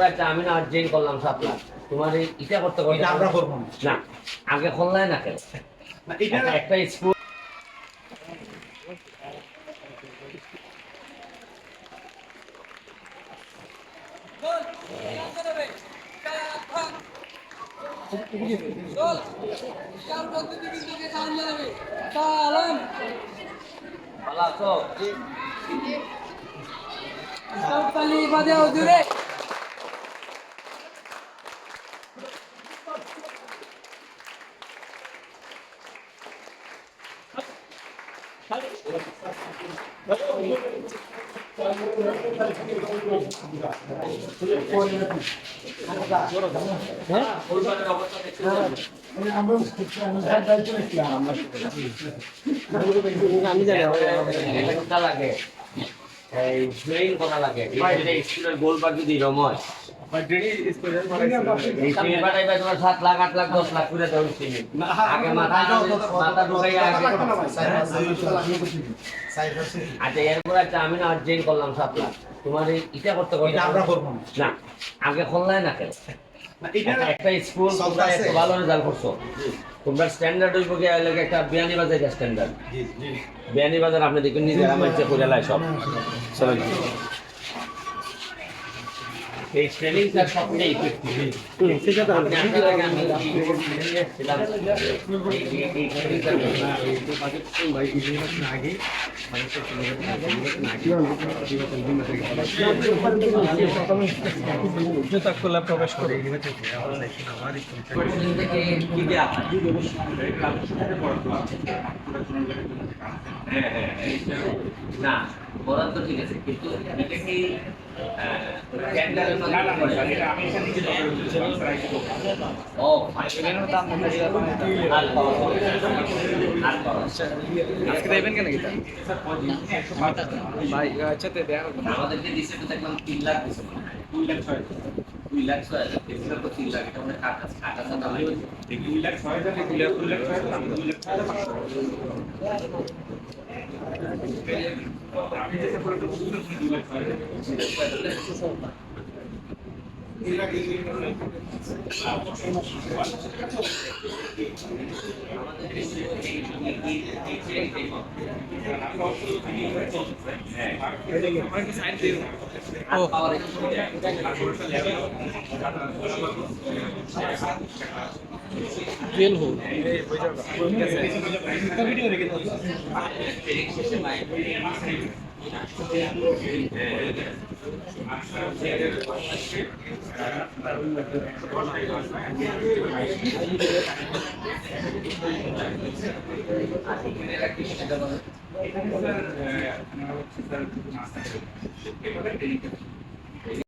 এরপরে একটা আমি না জেন করলাম সাত লাখ তোমার এই ইটা করতে করতে আমরা করব না। না আগে খোল্লায় না কেন? একটা- স্কুল ভালো আছো অবস্থা দেখতে আমি জানি এটা লাগে। এই প্লেইং করা লাগে এই হয় আচ্ছা এরপর একটা আমি না করলাম সাত লাখ তোমার এই করতে করতে এটা আমরা করব না। না আগে না কেন একটা- একটা স্কুল তোমরা এত ভালো রেজাল্ট করছ তোমরা স্ট্যান্ডার্ড হইব এলাকা একটা বিয়ানি বাজার স্ট্যান্ডার্ড বিয়ানি বাজার আপনি দেখুন নিজেরা মাইছে করে লাই সব চলো এই ট্রেনিং স্যার সবটাই সেটা তো আপনি আপনার আগে আমি ছিলাম এই- এই- এই training স্যার জুতা খোলা প্রবেশ করে না বরাদ্দ ঠিক আছে কিন্তু এটা কি টেন্ডারের মাধ্যমে করে? ও ফাইনাল দাম আর পাওয়া যাবে না। আর পাওয়া যাবে না। আজকে দেবেন কেন গীতা ভাই আচ্ছা তে দেয়া আমাদেরকে দিছে তো দেখলাম তিন লাখ দিছে মনে হয়। দুই লাখ ছয় হাজার এগুলো তো তিন লাখ এটা মানে কাটা কাটা সাদা লাগে ও জেল হোক Thank you.